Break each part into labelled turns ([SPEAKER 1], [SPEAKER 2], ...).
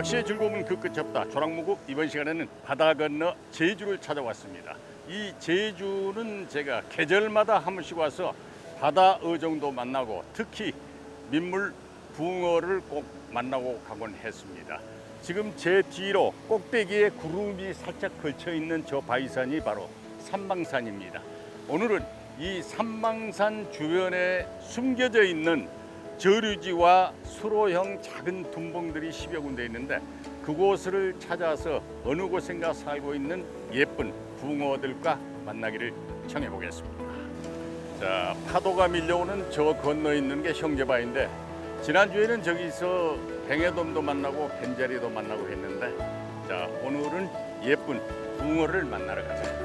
[SPEAKER 1] 낚시의 즐거움은 그 끝이 없다. 조랑무국 이번 시간에는 바다 건너 제주를 찾아왔습니다. 이 제주는 제가 계절마다 한 번씩 와서 바다 어종도 만나고 특히 민물 붕어를 꼭 만나고 가곤 했습니다. 지금 제 뒤로 꼭대기에 구름이 살짝 걸쳐 있는 저 바위산이 바로 삼방산입니다. 오늘은 이 삼방산 주변에 숨겨져 있는 저류지와 수로형 작은 둔봉들이 10여 군데 있는데 그곳을 찾아서 어느 곳인가 살고 있는 예쁜 붕어들과 만나기를 청해 보겠습니다. 자, 파도가 밀려오는 저 건너 있는 게 형제바위인데 지난주에는 저기서 뱅에돔도 만나고 벤자리도 만나고 했는데 자, 오늘은 예쁜 붕어를 만나러 가자.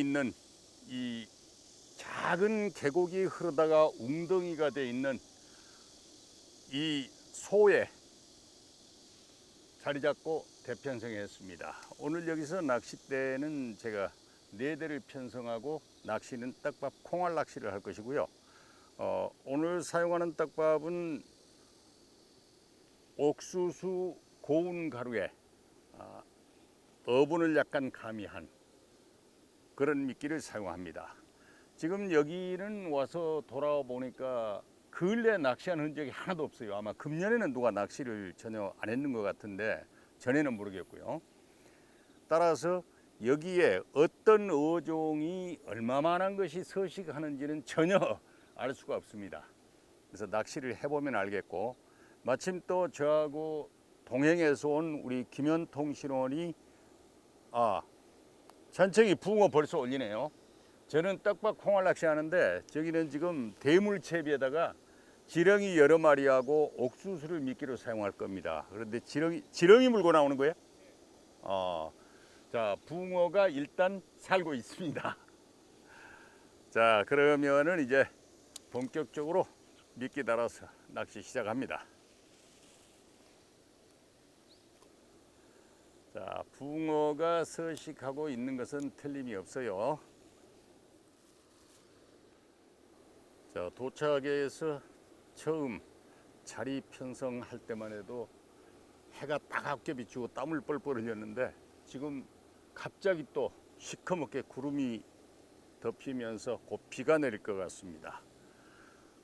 [SPEAKER 1] 있는 이 작은 계곡이 흐르다가 웅덩이가 돼 있는 이 소에 자리 잡고 대편성했습니다. 오늘 여기서 낚싯대는 제가 네 대를 편성하고 낚시는 떡밥 콩알 낚시를 할 것이고요. 어, 오늘 사용하는 떡밥은 옥수수 고운 가루에 아, 어분을 약간 가미한 그런 미끼를 사용합니다. 지금 여기는 와서 돌아와 보니까 근래 낚시한 흔적이 하나도 없어요. 아마 금년에는 누가 낚시를 전혀 안 했는 것 같은데 전에는 모르겠고요. 따라서 여기에 어떤 어종이 얼마만한 것이 서식하는지는 전혀 알 수가 없습니다. 그래서 낚시를 해보면 알겠고 마침 또 저하고 동행해서 온 우리 김현통 신원이 아 전청이 붕어 벌써 올리네요. 저는 떡밥 콩알 낚시 하는데 저기는 지금 대물채비에다가 지렁이 여러 마리하고 옥수수를 미끼로 사용할 겁니다. 그런데 지렁이 지렁이 물고 나오는 거예요? 어, 자 붕어가 일단 살고 있습니다. 자 그러면은 이제 본격적으로 미끼 달아서 낚시 시작합니다. 자, 붕어가 서식하고 있는 것은 틀림이 없어요. 자, 도착해서 처음 자리 편성할 때만 해도 해가 따갑게 비추고 땀을 뻘뻘 흘렸는데 지금 갑자기 또 시커멓게 구름이 덮이면서 곧 비가 내릴 것 같습니다.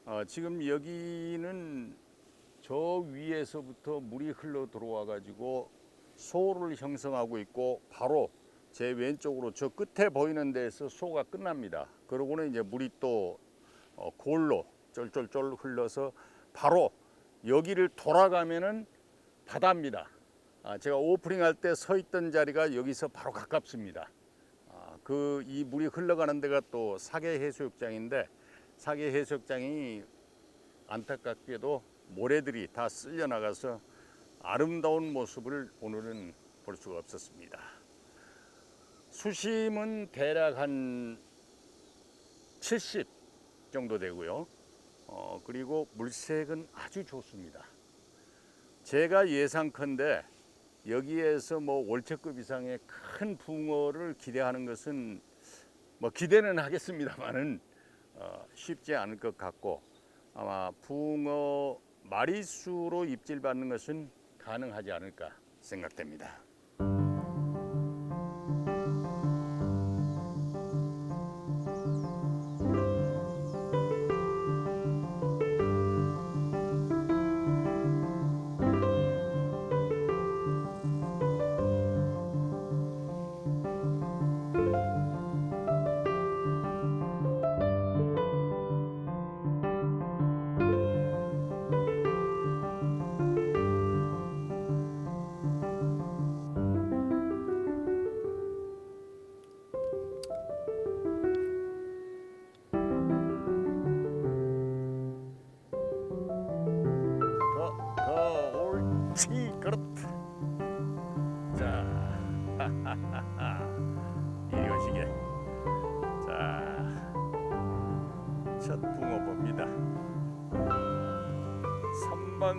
[SPEAKER 1] 어, 지금 여기는 저 위에서부터 물이 흘러 들어와 가지고 소를 형성하고 있고 바로 제 왼쪽으로 저 끝에 보이는 데에서 소가 끝납니다. 그러고는 이제 물이 또 어, 골로 쫄쫄쫄 흘러서 바로 여기를 돌아가면은 바다입니다. 아, 제가 오프닝 할 때 서 있던 자리가 여기서 바로 가깝습니다. 아, 그 이 물이 흘러가는 데가 또 사계 해수욕장인데 사계 해수욕장이 안타깝게도 모래들이 다 쓸려 나가서 아름다운 모습을 오늘은 볼 수가 없었습니다. 수심은 대략 한 70 정도 되고요. 어, 그리고 물색은 아주 좋습니다. 제가 예상컨대 여기에서 뭐 월척급 이상의 큰 붕어를 기대하는 것은 뭐 기대는 하겠습니다만은 어, 쉽지 않을 것 같고 아마 붕어 마리수로 입질받는 것은 가능하지 않을까 생각됩니다.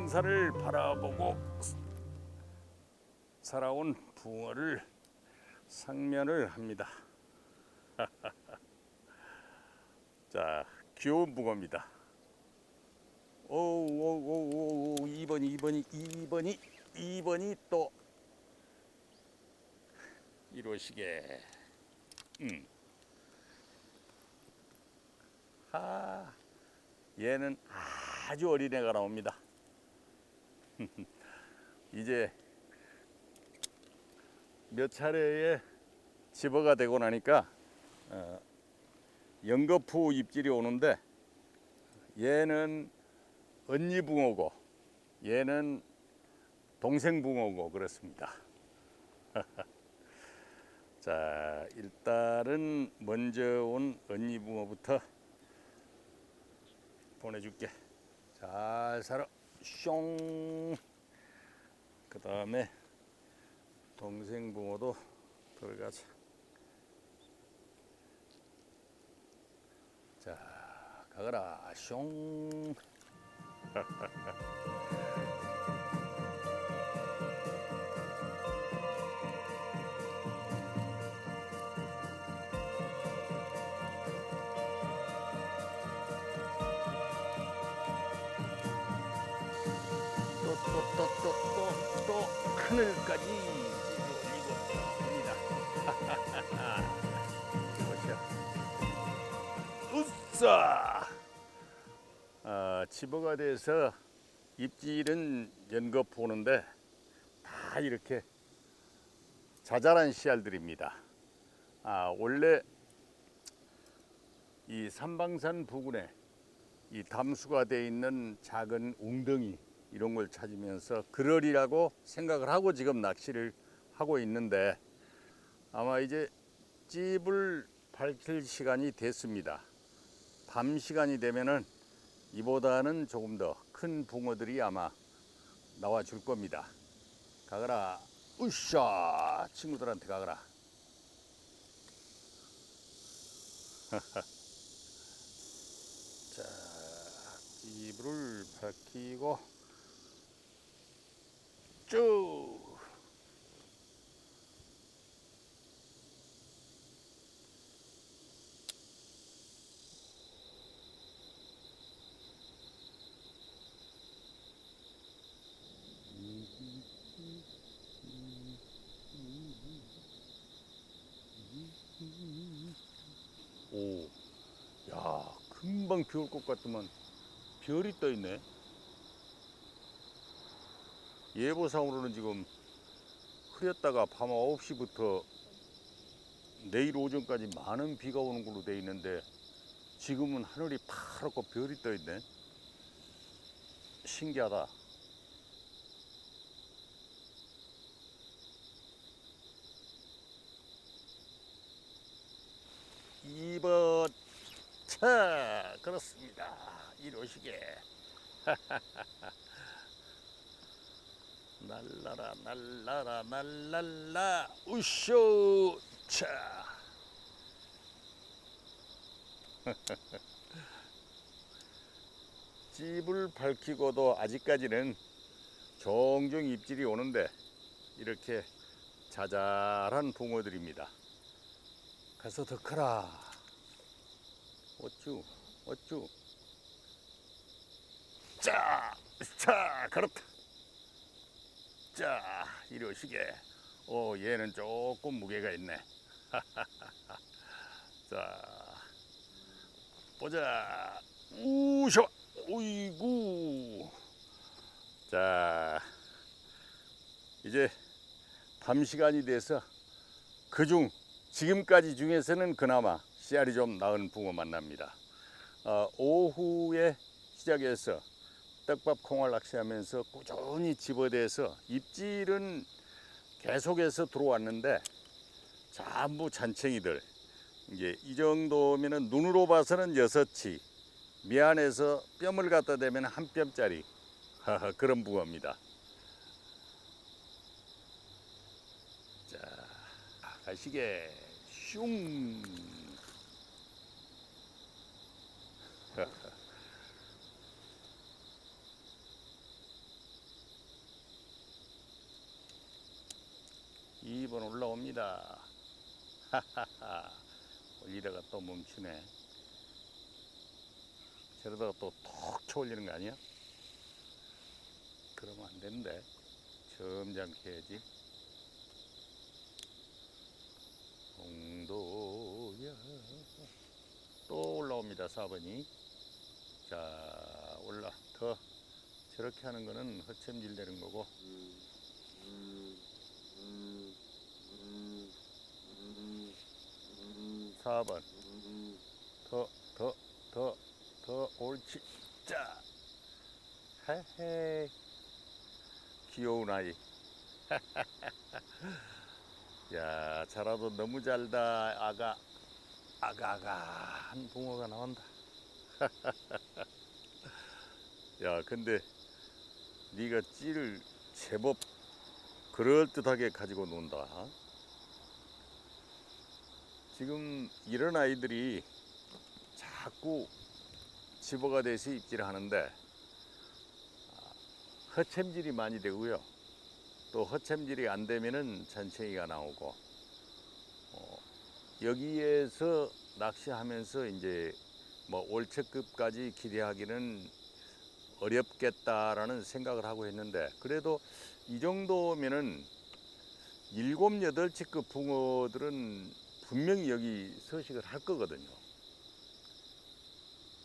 [SPEAKER 1] 삼방산을 바라보고 살아온 붕어를 상면을 합니다. 자 귀여운 붕어입니다. 오오오오 2번이 2번이 2번이 2번이 또 이러시게. 음. 하 얘는 아주 어린애가 나옵니다 이제 몇 차례의 집어가 되고 나니까 어, 연거푸 입질이 오는데 얘는 언니 붕어고 얘는 동생 붕어고 그렇습니다. 자 일단은 먼저 온 언니 붕어부터 보내줄게. 잘 살아. 숑. 그 다음에 동생 붕어도 들어가자. 자 가거라. 숑. 또 또 또 또 하늘까지 올리고 있습니다. 보시오. 으쌰! 아, 집어가 돼서 입질은 연거 보는데 다 이렇게 자잘한 씨알들입니다. 아, 원래 이 삼방산 부근에 이 담수가 돼 있는 작은 웅덩이 이런 걸 찾으면서 그러리라고 생각을 하고 지금 낚시를 하고 있는데 아마 이제 찝을 밝힐 시간이 됐습니다. 밤 시간이 되면은 이보다는 조금 더 큰 붕어들이 아마 나와 줄 겁니다. 가거라. 으쌰! 친구들한테 가거라. 자, 찌불을 밝히고 쭉. 오, 야, 금방 비 올 것 같더만 별이 떠 있네. 예보상으로는 지금 흐렸다가 밤 9시부터 내일 오전까지 많은 비가 오는 걸로 돼 있는데 지금은 하늘이 파랗고 별이 떠 있네. 신기하다. 이번 차 그렇습니다. 이러시게 날라라 날라라 날랄라 우쇼 차 집을 밝히고도 아직까지는 종종 입질이 오는데 이렇게 자잘한 붕어들입니다. 가서 더 커라. 어쭈, 어쭈. 자, 자, 그렇다. 자, 이러시게. 오, 얘는 조금 무게가 있네. 자, 보자. 우셔. 오이구. 자, 이제 밤 시간이 돼서 그중 지금까지 중에서는 그나마 씨알이 좀 나은 붕어 만납니다. 어, 오후에 시작해서 떡밥 콩알 낚시하면서 꾸준히 집어대서 입질은 계속해서 들어왔는데 전부 잔챙이들 이제 이 정도면은 눈으로 봐서는 여섯치 미안해서 뼘을 갖다 대면 한 뼘짜리 그런 붕어입니다. 자 가시게 슝. 번 올라옵니다. 하하하. 올리다가 또 멈추네. 저러다가 또 톡 쳐올리는 거 아니야? 그러면 안 되는데. 점잖게 해야지. 홍도야. 또 올라옵니다, 4번이. 자, 올라. 더. 저렇게 하는 거는 허챔질 되는 거고. 4번. 더, 더, 더, 더, 옳지. 자. 헤헤. 귀여운 아이. 야, 자라도 너무 잘다. 아가, 아가, 아가. 한 붕어가 나온다. 야, 근데 네가 찌를 제법 그럴듯하게 가지고 논다. 지금 이런 아이들이 자꾸 집어가 돼서 입질을 하는데 아, 허챔질이 많이 되고요. 또 허챔질이 안 되면은 잔챙이가 나오고 어, 여기에서 낚시하면서 이제 뭐 월척급까지 기대하기는 어렵겠다라는 생각을 하고 했는데 그래도 이 정도면은 일곱 여덟 치급 붕어들은 분명히 여기 서식을 할 거거든요.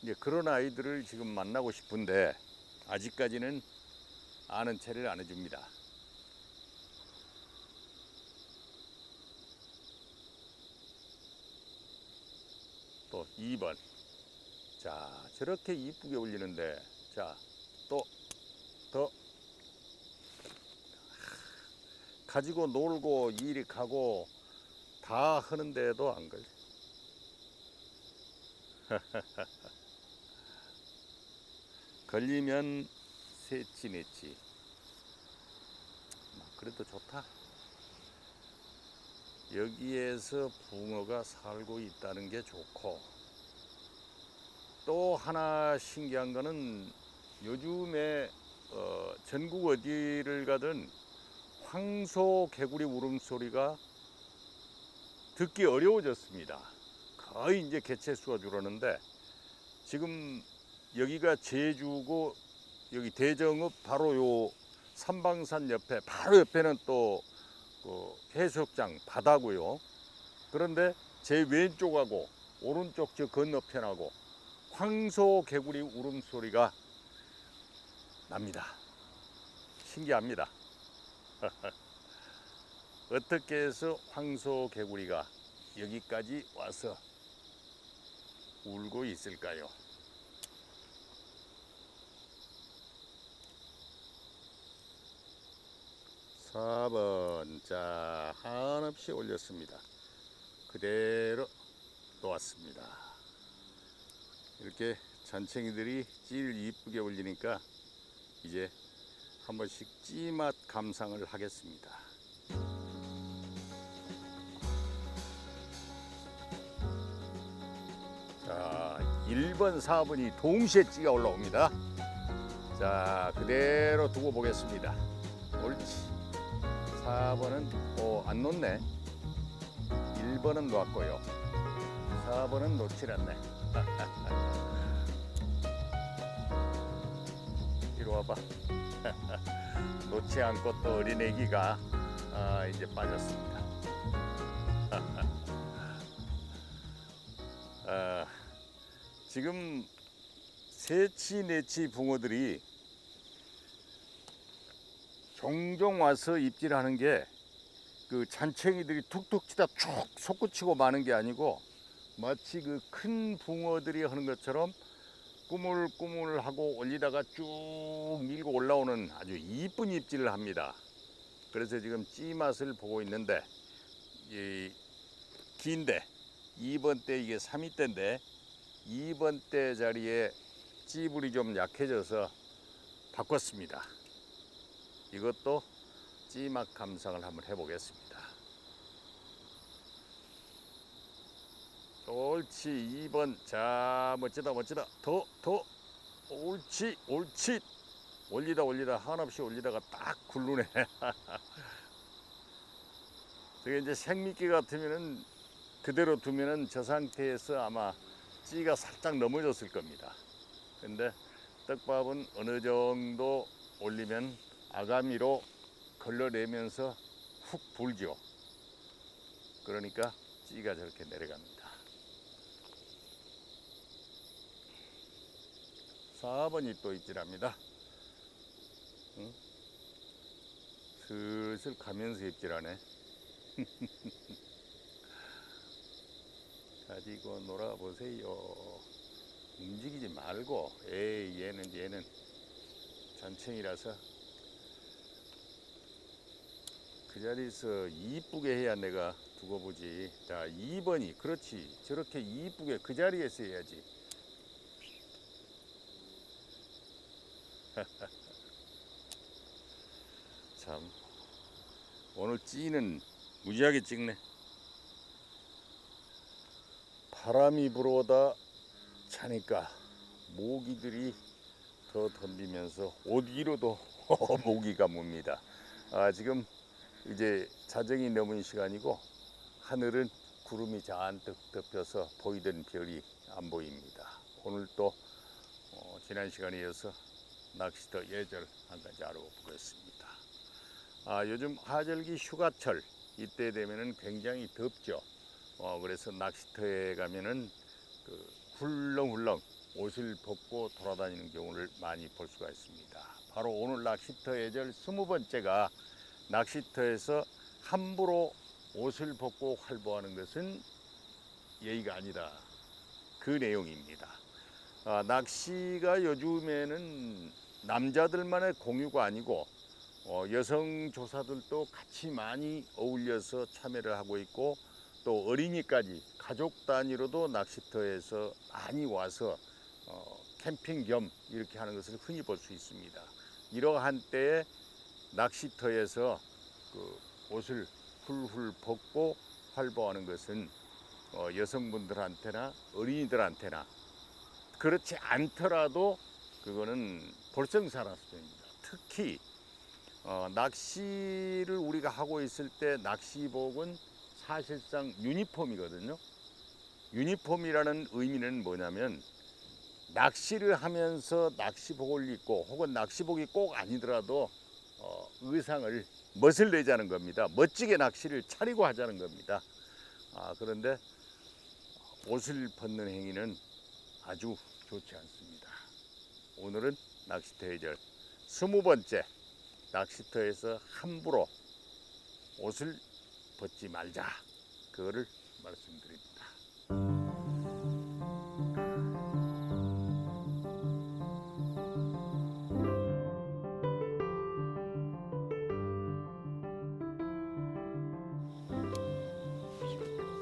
[SPEAKER 1] 이제 그런 아이들을 지금 만나고 싶은데 아직까지는 아는 체를 안 해줍니다. 또 2번. 자, 저렇게 이쁘게 올리는데, 자, 또, 더. 가지고 놀고, 이리 가고, 다 하는데도 안 걸려. 걸리면 네치. 뭐, 그래도 좋다. 여기에서 붕어가 살고 있다는 게 좋고 또 하나 신기한 거는 요즘에 어, 전국 어디를 가든 황소 개구리 울음소리가 듣기 어려워졌습니다. 거의 이제 개체수가 줄었는데 지금 여기가 제주고 여기 대정읍 바로 요 삼방산 옆에 바로 옆에는 또 그 해수욕장 바다고요. 그런데 제 왼쪽하고 오른쪽 저 건너편하고 황소 개구리 울음소리가 납니다. 신기합니다. 어떻게 해서 황소 개구리가 여기까지 와서 울고 있을까요? 사번 자, 한없이 올렸습니다. 그대로 놓았습니다. 이렇게 잔챙이들이 찌를 이쁘게 올리니까 이제 한 번씩 찌맛 감상을 하겠습니다. 1번, 4번이 동시에 찌가 올라옵니다. 자, 그대로 두고 보겠습니다. 옳지. 4번은 어, 안 놓네. 1번은 놓았고요. 4번은 놓질 않네. 이리 와봐. 놓지 않고 또 어린애기가 아, 이제 빠졌습니다. 아, 지금 세치 네치 붕어들이 종종 와서 입질하는 게 그 잔챙이들이 툭툭 치다 쭉 솟구치고 마는 게 아니고 마치 그 큰 붕어들이 하는 것처럼 꾸물꾸물 하고 올리다가 쭉 밀고 올라오는 아주 이쁜 입질을 합니다. 그래서 지금 찌 맛을 보고 있는데 이 긴데 2번 때 이게 3위 때인데 2번 때 자리에 찌불이 좀 약해져서 바꿨습니다. 이것도 찌맛 감상을 한번 해보겠습니다. 옳지 2번. 자 멋지다 멋지다. 더 더. 옳지 옳지. 올리다 올리다. 한없이 올리다가 딱 굴르네. 저게 이제 생미끼 같으면은 그대로 두면은 저 상태에서 아마 찌가 살짝 넘어졌을 겁니다 근데 떡밥은 어느 정도 올리면 아가미로 걸러내면서 훅 불죠 그러니까 찌가 저렇게 내려갑니다 4번이 또 입질합니다. 응? 슬슬 가면서 입질하네. 가지고 놀아보세요. 움직이지 말고, 에이, 얘는, 얘는 잔챙이라서 그 자리에서 이쁘게 해야 내가 두고 보지. 자, 2번이, 그렇지. 저렇게 이쁘게 그 자리에서 해야지. 참 오늘 찌는 무지하게 찍네 바람이 불어오다 차니까 모기들이 더 덤비면서 옷 위로도 모기가 뭅니다 아 지금 이제 자정이 넘은 시간이고 하늘은 구름이 잔뜩 덮여서 보이던 별이 안 보입니다 오늘 또 어, 지난 시간에 이어서 낚시터 예절 한 가지 알아보겠습니다. 아, 요즘 하절기 휴가철 이때 되면은 굉장히 덥죠. 어, 그래서 낚시터에 가면은 그 훌렁훌렁 옷을 벗고 돌아다니는 경우를 많이 볼 수가 있습니다. 바로 오늘 낚시터 예절 스무 번째가 낚시터에서 함부로 옷을 벗고 활보하는 것은 예의가 아니다. 그 내용입니다. 아, 낚시가 요즘에는 남자들만의 공유가 아니고 어, 여성 조사들도 같이 많이 어울려서 참여를 하고 있고 또 어린이까지 가족 단위로도 낚시터에서 많이 와서 어, 캠핑 겸 이렇게 하는 것을 흔히 볼 수 있습니다. 이러한 때에 낚시터에서 그 옷을 훌훌 벗고 활보하는 것은 어, 여성분들한테나 어린이들한테나 그렇지 않더라도 그거는 볼성사라스입니다. 특히 어, 낚시를 우리가 하고 있을 때 낚시복은 사실상 유니폼이거든요. 유니폼이라는 의미는 뭐냐면 낚시를 하면서 낚시복을 입고 혹은 낚시복이 꼭 아니더라도 어, 의상을 멋을 내자는 겁니다. 멋지게 낚시를 차리고 하자는 겁니다. 아, 그런데 옷을 벗는 행위는 아주 좋지 않습니다. 오늘은 낚시터 해절 스무 번째 낚시터에서 함부로 옷을 벗지 말자 그거를 말씀드립니다.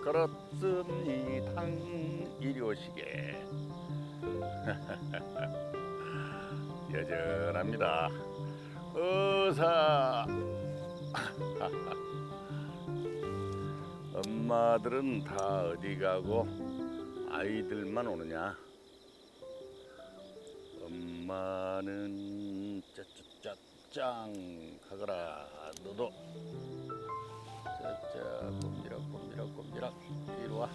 [SPEAKER 1] 그렇습니다. 이리 오시게. 여전합니다. 어사. 엄마들은 다 어디 가고 아이들만 오느냐? 엄마는 짜짜짜짱 가거라 너도. 짜짜 꼼지락 꼼지락 꼼지락. 이리 와.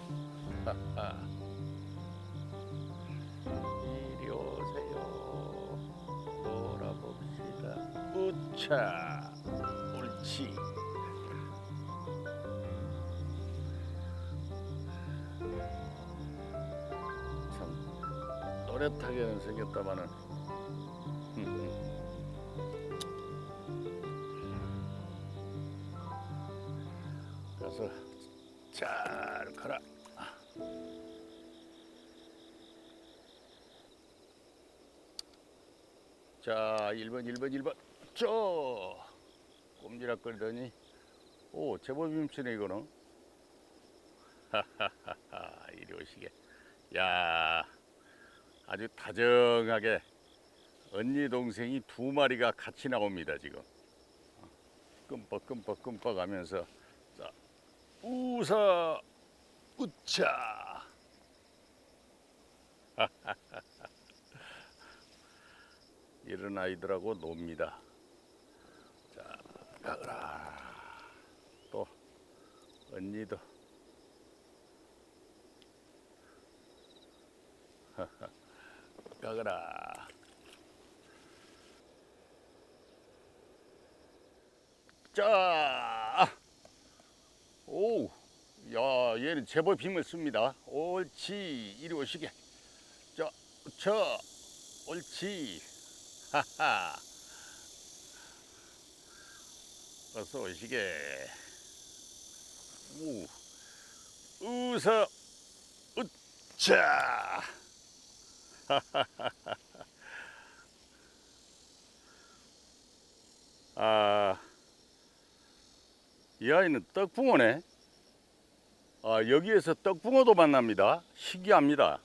[SPEAKER 1] 이리 오세요. 놀아봅시다. 우차 참 또렷하게는 생겼다마는. 가서 잘 가라. 자 1번 1번 1번. 저 꼼지락거리더니 오 제법 힘쓰네 이거는. 하하하하 이리 오시게. 야 아주 다정하게 언니 동생이 두 마리가 같이 나옵니다 지금 끔뻑끔뻑 끔뻑 하면서 자 우사 우차 이런 아이들하고 놉니다. 자, 가거라. 또 언니도 가거라. 자, 오, 야, 얘는 제법 힘을 씁니다. 옳지, 이리 오시게. 자, 저, 옳지. 하하. 어서 오시게. 우, 우서, 으차. 아, 이 아이는 떡붕어네. 아, 여기에서 떡붕어도 만납니다. 신기합니다.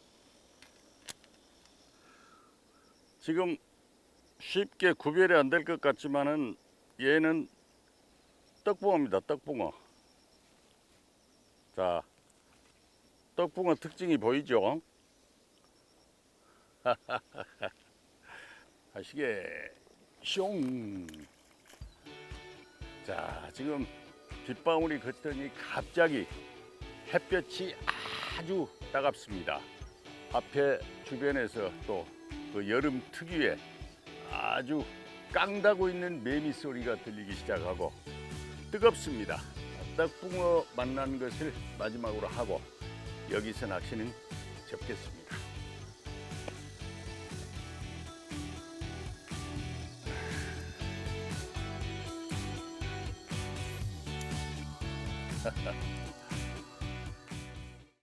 [SPEAKER 1] 지금 쉽게 구별이 안 될 것 같지만은 얘는 떡붕어입니다. 떡붕어. 자, 떡붕어 특징이 보이죠? 아시게 숑. 자, 지금 빗방울이 걷더니 갑자기 햇볕이 아주 따갑습니다. 앞에 주변에서 또 그 여름 특유의 아주 깡다고 있는 매미 소리가 들리기 시작하고 뜨겁습니다. 떡붕어 만난 것을 마지막으로 하고 여기서 낚시는 접겠습니다.